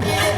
Yeah.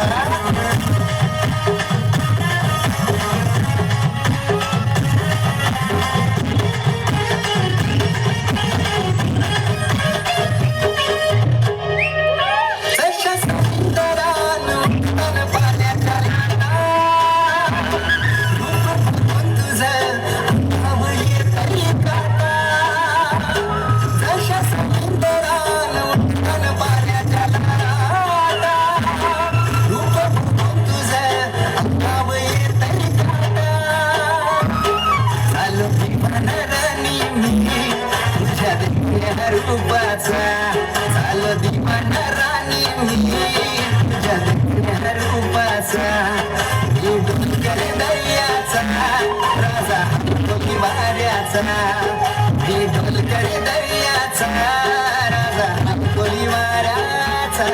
दर्याचा ढोल करे दर्याचा राजा कोली वाराचा